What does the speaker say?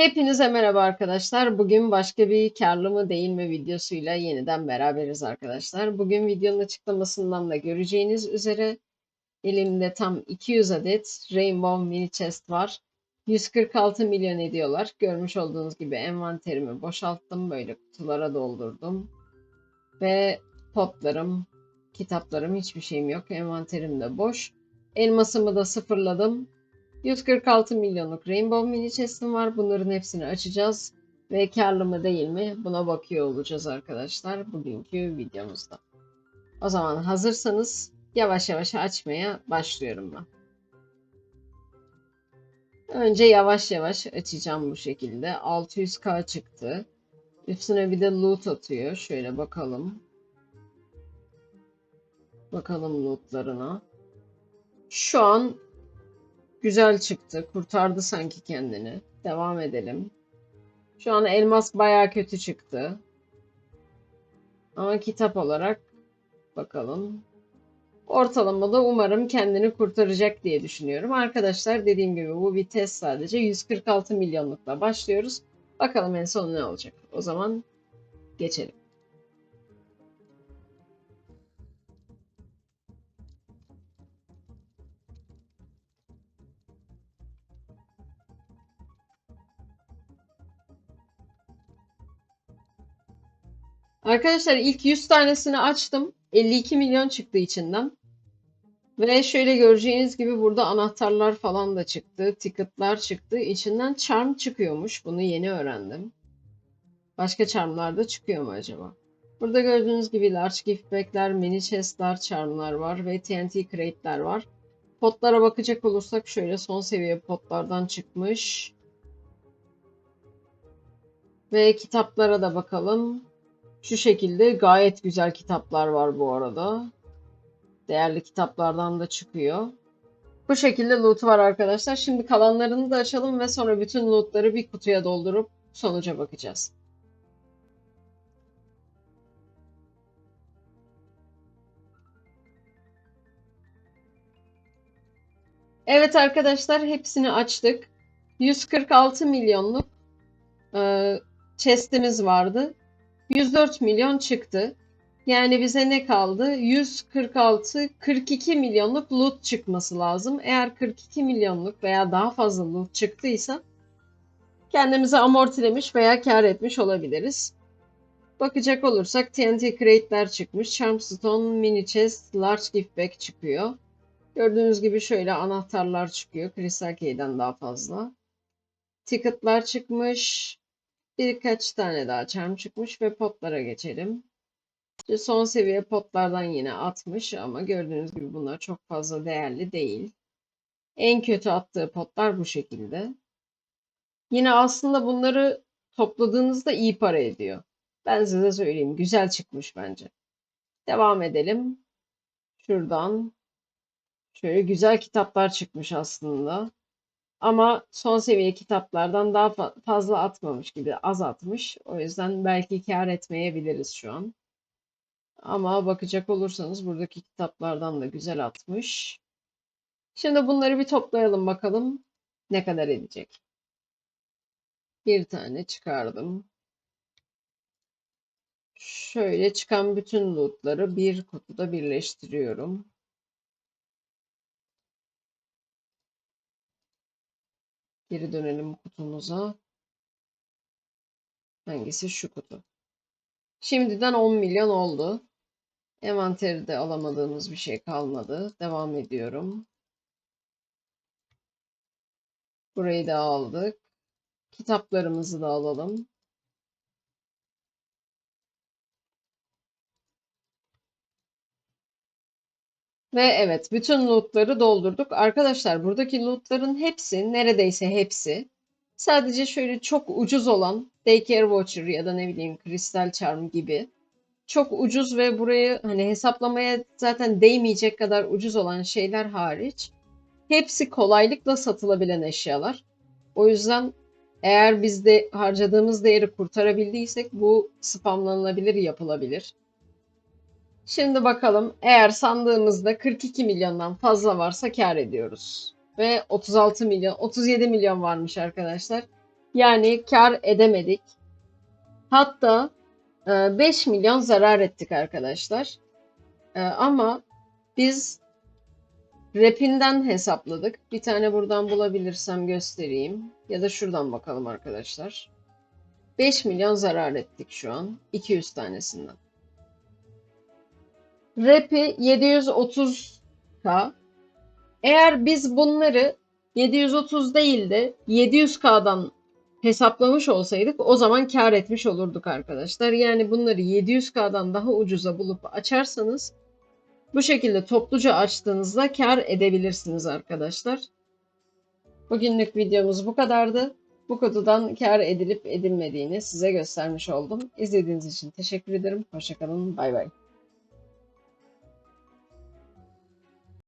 Hepinize merhaba arkadaşlar. Bugün başka bir karlı mı değil mi videosuyla yeniden beraberiz arkadaşlar. Bugün videonun açıklamasından da göreceğiniz üzere elimde tam 200 adet Rainbow Mini Chest var. 146 milyon ediyorlar. Görmüş olduğunuz gibi envanterimi boşalttım. Böyle kutulara doldurdum. Ve potlarım, kitaplarım hiçbir şeyim yok. Envanterim de boş. Elmasımı da sıfırladım. 146 milyonluk Rainbow Mini Chest'im var. Bunların hepsini açacağız. Ve karlı mı değil mi buna bakıyor olacağız arkadaşlar bugünkü videomuzda. O zaman hazırsanız yavaş yavaş açmaya başlıyorum ben. Önce yavaş yavaş açacağım bu şekilde. 600k çıktı. Üstüne bir de loot atıyor. Şöyle bakalım. Bakalım lootlarına. Şu an Güzel çıktı. Kurtardı sanki kendini. Devam edelim. Şu an elmas baya kötü çıktı. Ama kitap olarak bakalım. Ortalamada umarım kendini kurtaracak diye düşünüyorum. Arkadaşlar dediğim gibi bu bir test sadece. 146 milyonlukla başlıyoruz. Bakalım en son ne olacak. O zaman geçelim. Arkadaşlar ilk 100 tanesini açtım. 52 milyon çıktı içinden. Ve şöyle göreceğiniz gibi burada anahtarlar falan da çıktı. Ticket'lar çıktı. İçinden charm çıkıyormuş. Bunu yeni öğrendim. Başka charmlar da çıkıyor mu acaba? Burada gördüğünüz gibi large gift mini chest'lar, charmlar var ve TNT crate'ler var. Potlara bakacak olursak şöyle son seviye potlardan çıkmış. Ve kitaplara da bakalım. Şu şekilde gayet güzel kitaplar var bu arada. Değerli kitaplardan da çıkıyor. Bu şekilde loot var arkadaşlar. Şimdi kalanlarını da açalım ve sonra bütün lootları bir kutuya doldurup sonuca bakacağız. Evet arkadaşlar hepsini açtık. 146 milyonluk e, chest'imiz vardı. 104 milyon çıktı. Yani bize ne kaldı? 146, 42 milyonluk loot çıkması lazım. Eğer 42 milyonluk veya daha fazla loot çıktıysa kendimizi amortilemiş veya kar etmiş olabiliriz. Bakacak olursak TNT Crate'ler çıkmış. Charmstone, Mini Chest, Large Gift Bag çıkıyor. Gördüğünüz gibi şöyle anahtarlar çıkıyor. Crystal Key'den daha fazla. Ticket'lar çıkmış. Birkaç tane daha charm çıkmış ve potlara geçelim. İşte son seviye potlardan yine atmış ama gördüğünüz gibi bunlar çok fazla değerli değil. En kötü attığı potlar bu şekilde. Yine aslında bunları topladığınızda iyi para ediyor. Ben size söyleyeyim. Güzel çıkmış bence. Devam edelim. Şuradan. Şöyle güzel kitaplar çıkmış aslında. Ama son seviye kitaplardan daha fazla atmamış gibi az atmış. O yüzden belki kar etmeyebiliriz şu an. Ama bakacak olursanız buradaki kitaplardan da güzel atmış. Şimdi bunları bir toplayalım bakalım ne kadar edecek. Bir tane çıkardım. Şöyle çıkan bütün lootları bir kutuda birleştiriyorum. Geri dönelim kutumuza. Hangisi şu kutu? Şimdiden 10 milyon oldu. Envanterde alamadığımız bir şey kalmadı. Devam ediyorum. Burayı da aldık. Kitaplarımızı da alalım. Ve evet bütün lootları doldurduk. Arkadaşlar buradaki lootların hepsi neredeyse hepsi sadece şöyle çok ucuz olan Daycare Watcher ya da ne bileyim Crystal Charm gibi çok ucuz ve burayı hani hesaplamaya zaten değmeyecek kadar ucuz olan şeyler hariç hepsi kolaylıkla satılabilen eşyalar. O yüzden eğer biz de harcadığımız değeri kurtarabildiysek bu spamlanabilir, yapılabilir. Şimdi bakalım eğer sandığımızda 42 milyondan fazla varsa kar ediyoruz. Ve 36 milyon, 37 milyon varmış arkadaşlar. Yani kar edemedik. Hatta e, 5 milyon zarar ettik arkadaşlar. E, Ama biz Rap'inden hesapladık. Bir tane buradan bulabilirsem göstereyim. Ya da şuradan bakalım arkadaşlar. 5 milyon zarar ettik şu an. 200 tanesinden. Rap'i 730k. Eğer biz bunları 730 değil de 700k'dan hesaplamış olsaydık o zaman kar etmiş olurduk arkadaşlar. Yani bunları 700k'dan daha ucuza bulup açarsanız bu şekilde topluca açtığınızda kar edebilirsiniz arkadaşlar. Bugünlük videomuz bu kadardı. Bu kutudan kar edilip edilmediğini size göstermiş oldum. İzlediğiniz için teşekkür ederim. Hoşçakalın. Bay bay.